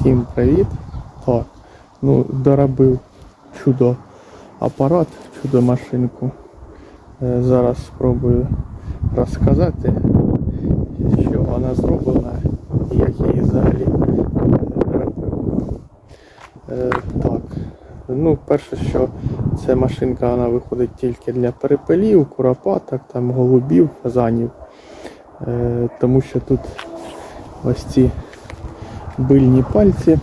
Всім привіт! О, ну, доробив чудо апарат, чудо машинку. Е, Зараз спробую розказати, що вона зроблена і як її взагалі е, робив. Е, Так, ну перше, що ця машинка вона виходить тільки для перепелів, куропаток, там голубів, фазанів. Тому що тут ось ці бильні пальці,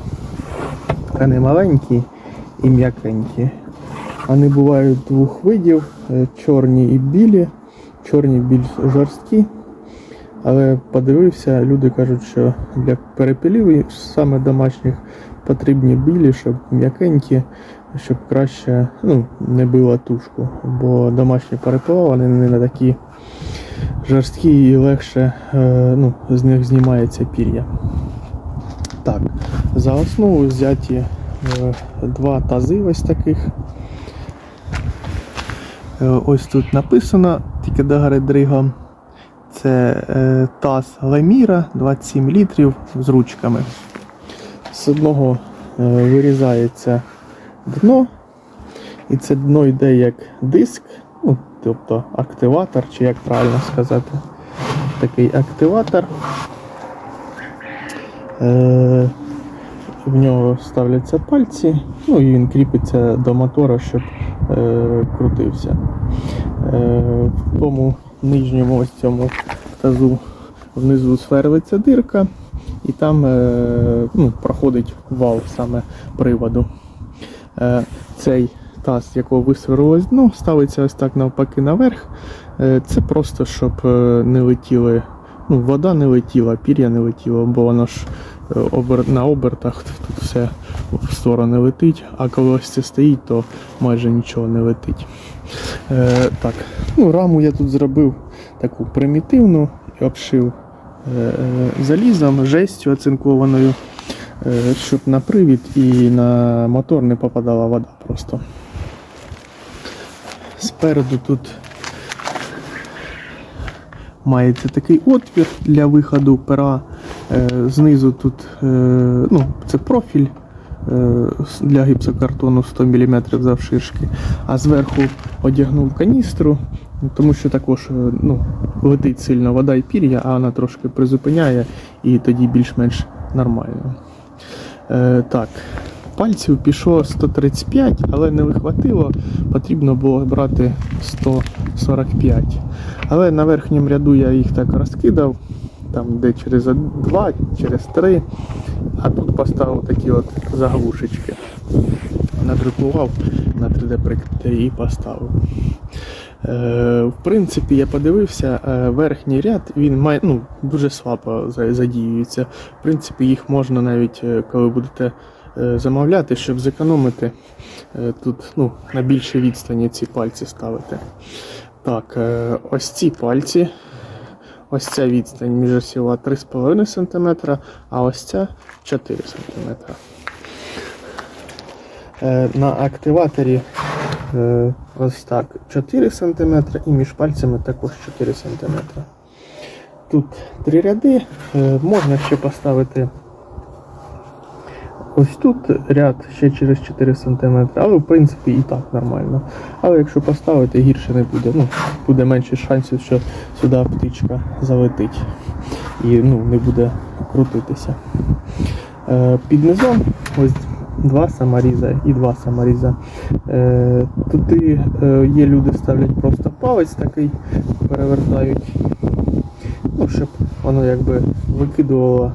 вони маленькі і м'якенькі. Вони бувають двох видів, е, чорні і білі. Чорні більш жорсткі. Але подивився, люди кажуть, що для перепілів саме домашніх потрібні білі, щоб м'якенькі, щоб краще ну, не била тушку. Бо домашні перепила вони не такі жорсткі і легше е, ну, з них знімається пір'я. Так, за основу взяті е, два тази ось таких. Е, ось тут написано, тільки догори дригом. Це е, таз Леміра 27 літрів з ручками. З одного вирізається дно, і це дно йде як диск, ну, тобто активатор, чи як правильно сказати, такий активатор. Е, в нього ставляться пальці, ну і він кріпиться до мотора, щоб е, крутився. Е, в тому нижньому ось цьому тазу внизу сверлиться дирка, і там ну, проходить вал саме приводу. Цей таз, якого висверлилось дно, ставиться ось так навпаки наверх. Це просто щоб не летіли, ну, вода не летіла, пір'я не летіло, бо воно ж е, обер... на обертах тут все в сторони летить, а коли ось це стоїть, то майже нічого не летить. Е, так, ну, раму я тут зробив таку примітивну і обшив е, е, залізом, жестю оцинкованою, е, щоб на привід і на мотор не попадала вода просто. Спереду тут мається такий отвір для виходу пера. Е, Знизу тут е, ну, це профіль е, для гіпсокартону 100 мм завширшки, а зверху одягнув каністру, тому що також ну, летить сильно вода і пір'я, а вона трошки призупиняє і тоді більш-менш нормально. Так, пальців пішло 135, але не вихватило, потрібно було брати 145. Але на верхньому ряду я їх так розкидав, там де через два, через три, а тут поставив такі от заглушечки. Надрукував на 3D принтері і поставив. Е, в принципі, я подивився, е, верхній ряд він має ну, дуже слабо задіюється. В принципі, їх можна навіть, е, коли будете замовляти, щоб зекономити, тут ну, на більшій відстані ці пальці ставити. Так, е, ось ці пальці. Ось ця відстань між осіла 3,5 см, а ось ця 4 см. Е, На активаторі е, ось так 4 см і між пальцями також 4 см. Тут три ряди. Можна ще поставити ось тут ряд ще через 4 см, але в принципі і так нормально. Але якщо поставити, гірше не буде. Ну, буде менше шансів, що сюди птичка залетить і ну, не буде крутитися. Е, Під низом ось два саморіза і два саморіза. Е, Туди е, є люди ставлять просто палець такий, перевертають, ну, щоб воно якби викидувало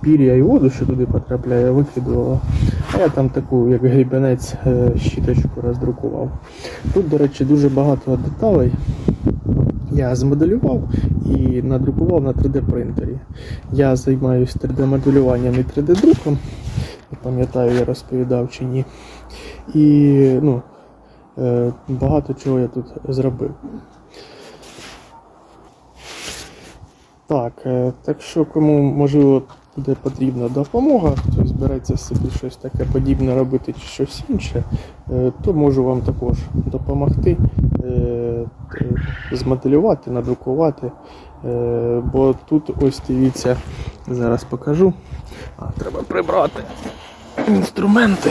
пір'я і воду, що туди потрапляє, викидувало. А я там таку, як грібенець, е, щіточку роздрукував. Тут, до речі, дуже багато деталей. Я змоделював і надрукував на 3D принтері. Я займаюся 3D-моделюванням і 3D-друком. Не пам'ятаю, я розповідав чи ні. І ну, е, багато чого я тут зробив. Так, е, так що кому можливо буде потрібна допомога, хто збирається собі щось таке подібне робити чи щось інше, е, то можу вам також допомогти е, е, змоделювати, надрукувати. Бо тут ось дивіться, зараз покажу. А, треба прибрати інструменти.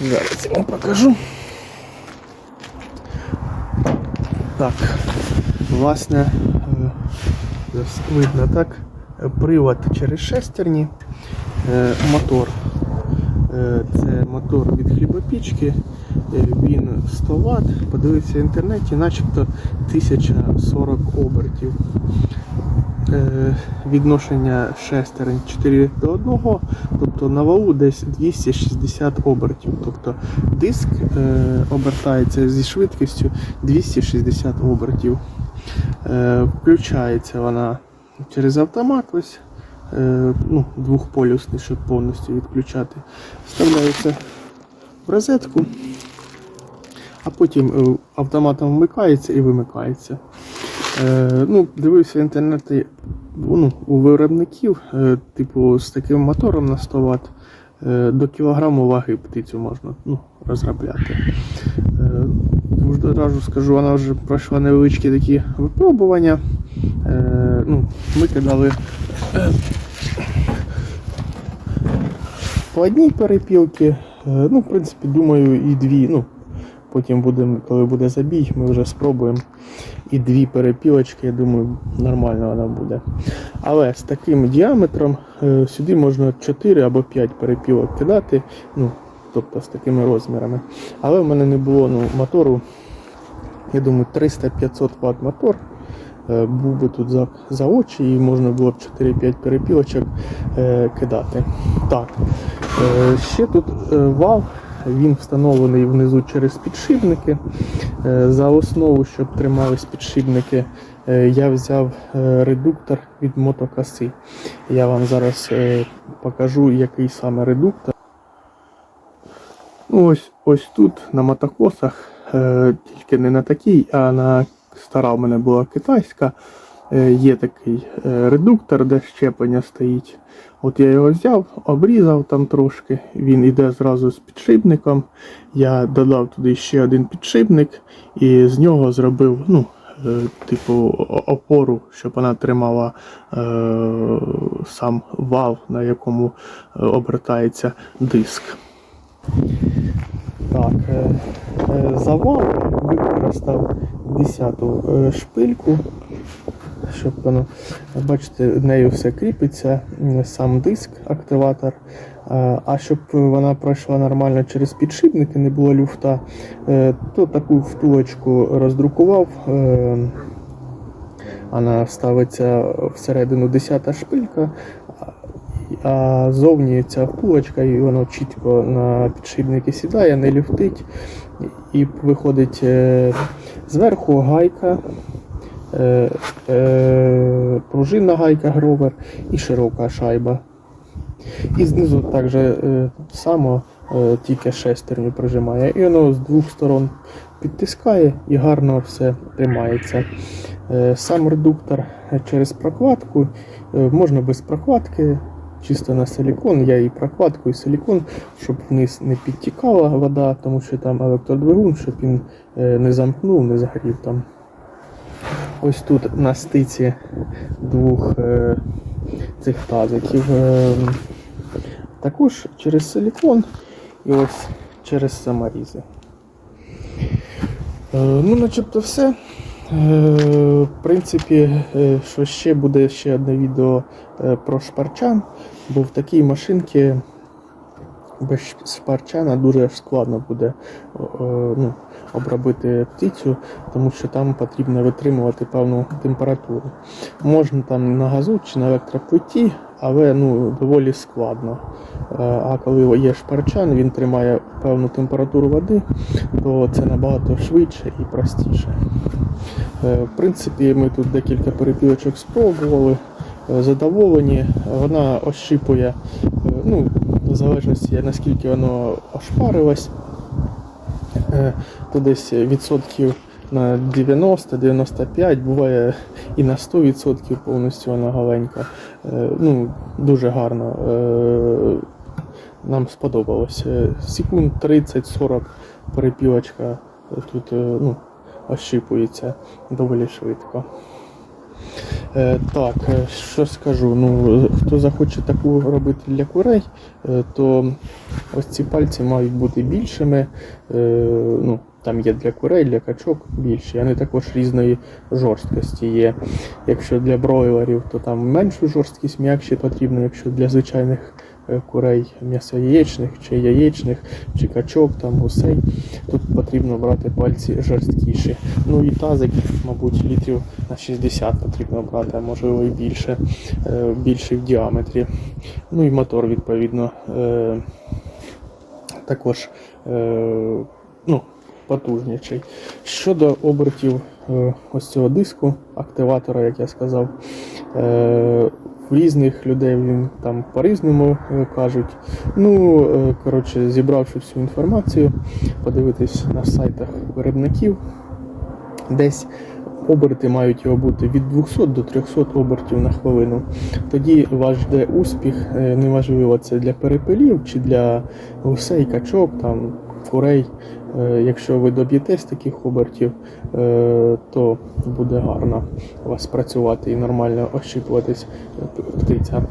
Зараз я вам покажу. Так, власне, видно так. Привод через шестерні, е, мотор. Е, Це мотор від хлібопічки. Е, Він 100 Вт. Подивився в інтернеті, начебто 1040 обертів. Відношення шестерень 4 до 1, тобто на валу десь 260 обертів. Тобто диск обертається зі швидкістю 260 обертів. Включається вона через автомат, ось е, ну, двохполюсний, щоб повністю відключати. Вставляється в розетку, а потім е, автоматом вмикається і вимикається. Е, ну, дивився в інтернеті ну, у виробників, типу, з таким мотором на 100 Вт до кілограму ваги птицю можна ну, розробляти. Одразу скажу, вона вже пройшла невеличкі такі випробування. Е, ну, ми кидали е, по одній перепілці. Е, ну, в принципі, думаю, і дві. Ну, потім будемо, коли буде забій, ми вже спробуємо. І дві перепілочки, я думаю, нормально вона буде. Але з таким діаметром е, сюди можна 4 або 5 перепілок кидати. Ну, тобто з такими розмірами. Але в мене не було ну, мотору. Я думаю, 300-500 Вт мотор. Е, Був би тут за, за очі і можна було б 4-5 перепілочок е, кидати. Так. Е, ще тут вал, він встановлений внизу через підшипники. За основу, щоб тримались підшипники, я взяв редуктор від мотокоси. Я вам зараз покажу, який саме редуктор. Ну, ось, ось тут на мотокосах, тільки не на такій, а на стара в мене була китайська. Е, є такий е, редуктор, де щеплення стоїть. От я його взяв, обрізав там трошки. Він іде зразу з підшипником. Я додав туди ще один підшипник і з нього зробив, ну, е, типу, опору, щоб вона тримала е, сам вал, на якому обертається диск. Так, завал використав 10-ту е, шпильку, щоб воно, бачите, нею все кріпиться, сам диск, активатор. Е, А щоб вона пройшла нормально через підшипники, не було люфта, е, то таку втулочку роздрукував. Вона ставиться всередину 10 шпилька, а зовні ця втулочка, і воно чітко на підшипники сідає, не люфтить. І виходить зверху гайка, е, е, пружинна гайка гровер і широка шайба. І знизу також е, само е, тільки шестерню прижимає. І воно з двох сторон підтискає і гарно все тримається. Е, Сам редуктор через прокладку, е, можна без прокладки, чисто на силікон. Я і прокладку, і силікон, щоб вниз не підтікала вода, тому що там електродвигун, щоб він е, не замкнув, не загорів там. Ось тут на стиці двох е, цих тазиків. Е, також через силікон і ось через саморізи. Ну, начебто все. Е, В принципі, е, що ще буде ще одне відео е, про шпарчан, бо в такій машинці без шпарчана дуже складно буде ну, обробити птицю, тому що там потрібно витримувати певну температуру. Можна там на газу чи на електроплиті, але ну, доволі складно. Е, А коли є шпарчан, він тримає певну температуру води, то це набагато швидше і простіше. Е, В принципі, ми тут декілька перепілочок спробували, е, задоволені. Вона ощипує, ну, в залежності наскільки воно ошпарилось, е, то десь відсотків на 90-95, буває і на 100% повністю вона голенька. Е, Ну, дуже гарно. Е, Нам сподобалось. Е, Секунд 30-40 перепілочка тут е, ну, ощипується доволі швидко. Е, Так, е, що скажу? Ну, хто захоче таку робити для курей, е, то ось ці пальці мають бути більшими. Ну, там є для курей, для качок більші. Вони також різної жорсткості є. Якщо для бройлерів, то там меншу жорсткість м'якші потрібно, якщо для звичайних курей м'ясояєчних чи яєчних, чи качок, там гусей, тут потрібно брати пальці жорсткіші. Ну і тазик, мабуть, літрів на 60 потрібно брати, а можливо і більше, е, більший в діаметрі. Ну і мотор, відповідно, е, також е, ну, потужніший. Щодо обертів ось цього диску, активатора, як я сказав, в різних людей він там по-різному е, кажуть. Ну, е, коротше, зібравши всю інформацію, подивитись на сайтах виробників, десь оберти мають його бути від 200 до 300 обертів на хвилину. Тоді ваш жде успіх, е, неважливо це для перепелів чи для гусей, качок, там, курей. Е, Якщо ви доб'єтесь таких обертів, е, то буде гарно у вас працювати і нормально ощипуватись е, птиця.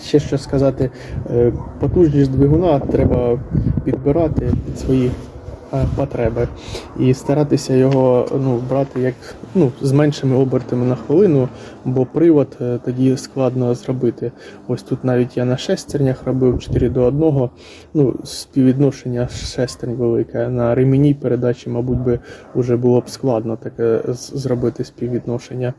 Ще що сказати, потужність двигуна треба підбирати під свої потреби і старатися його ну, брати як ну, з меншими обертами на хвилину, бо привод е, тоді складно зробити. Ось тут навіть я на шестернях робив 4 до 1, ну, співвідношення шестернь велике. На ремені передачі, мабуть, би вже було б складно таке зробити співвідношення.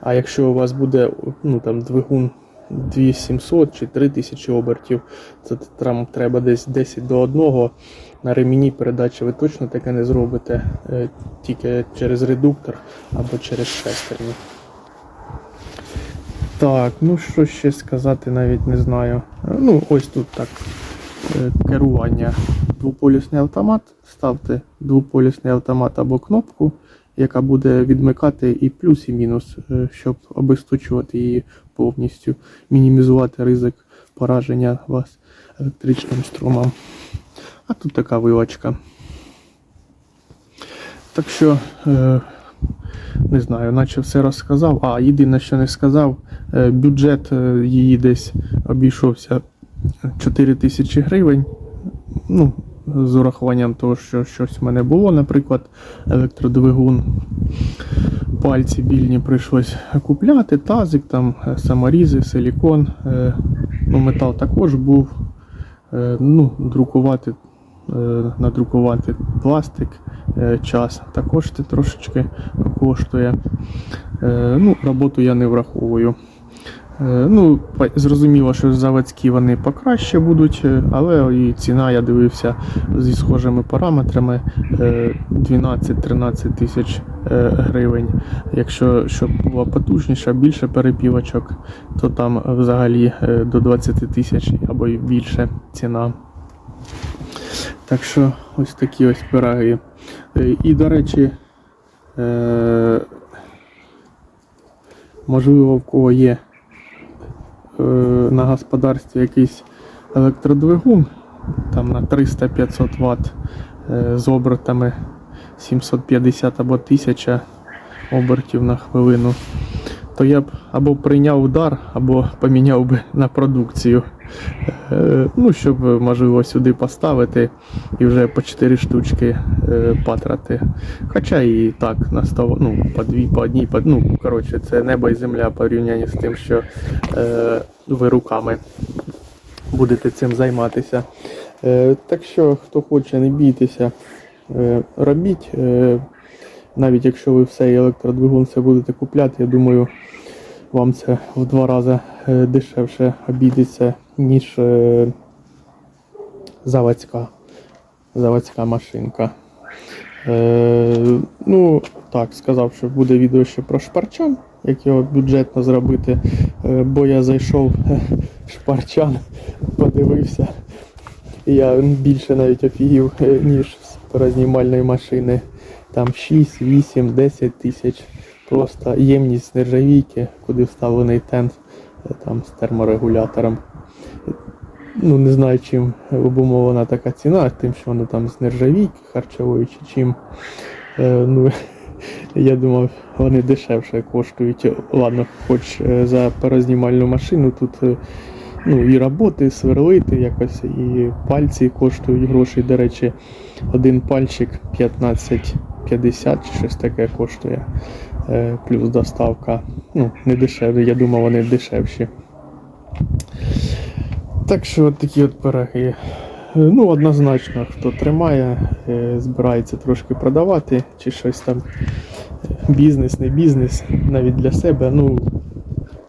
А якщо у вас буде ну, там, двигун 2700 чи 3000 обертів, це там треба десь 10 до 1. На ремені передачі ви точно таке не зробите е, тільки через редуктор або через шестерню. Так, ну що ще сказати, навіть не знаю. Е, Ну, ось тут так. е, Керування. Двополюсний автомат. Ставте двополюсний автомат або кнопку, яка буде відмикати і плюс, і мінус, щоб обесточувати її повністю, мінімізувати ризик пораження вас електричним струмом. А тут така вилочка. Так що, е, не знаю, наче все розказав. А, єдине, що не сказав, е, бюджет е, її десь обійшовся 4 тисячі гривень. Ну, з урахуванням того, що щось в мене було, наприклад, електродвигун. Пальці більні прийшлось купляти, тазик, там саморізи, силікон. Ну, метал також був. Ну, друкувати, надрукувати пластик, е, час також це трошечки коштує. Е, Ну, роботу я не враховую. Е, Ну, зрозуміло, що заводські вони покраще будуть, е, але і ціна, я дивився зі схожими параметрами е, 12-13 тисяч е, гривень. Якщо щоб була потужніша, більше перепівочок, то там взагалі е, до 20 тисяч або більше ціна. Так що ось такі ось пироги. Е, І, до речі, е, можливо, в кого є е, на господарстві якийсь електродвигун там на 300-500 Вт з обертами 750 або 1000 обертів на хвилину, то я б або прийняв удар, або поміняв би на продукцію. Е, Ну, щоб можливо сюди поставити і вже по 4 штучки е, патрати. Хоча і так на 100, ну, по дві, по одній, по, ну, коротше, це небо і земля по порівнянні з тим, що е, ви руками будете цим займатися. Е, так що, хто хоче, не бійтеся, е, робіть. Е, навіть якщо ви все електродвигун все будете купляти, я думаю, вам це в два рази е, дешевше обійдеться, ніж е, заводська, заводська машинка. Е, ну, так, сказав, що буде відео ще про шпарчан, як його бюджетно зробити. Е, бо я зайшов шпарчан, подивився. Я більше навіть офігів, ніж з перезнімальної машини. Там 6, 8, 10 тисяч. Просто ємність нержавійки, куди вставлений тент е, там з терморегулятором. Ну, не знаю, чим обумовлена така ціна, тим, що воно там з нержавійки харчової чи чим. Е, ну, Я думав, вони дешевше коштують. Ладно, хоч е, за перознімальну машину тут е, ну, і роботи, сверлити якось, і пальці коштують гроші. До речі, один пальчик 15,50 чи щось таке коштує. Е, Плюс доставка. Ну, не дешеві, я думав, вони дешевші. Так що от такі от пироги. Е, Ну, однозначно, хто тримає, е, збирається трошки продавати, чи щось там бізнес, не бізнес, навіть для себе. Ну,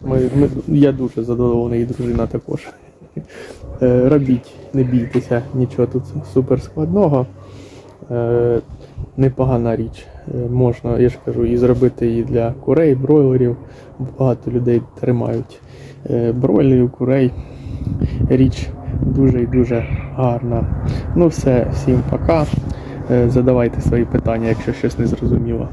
ми, ми, я дуже задоволений, і дружина також. Робіть, не бійтеся, нічого тут супер складного. Непогана річ. Е, Можна, я ж кажу, і зробити її для курей, бройлерів. Багато людей тримають е, бройлерів, курей. Річ дуже і дуже гарна. Ну все, всім пока. Е, Задавайте свої питання, якщо щось не зрозуміло.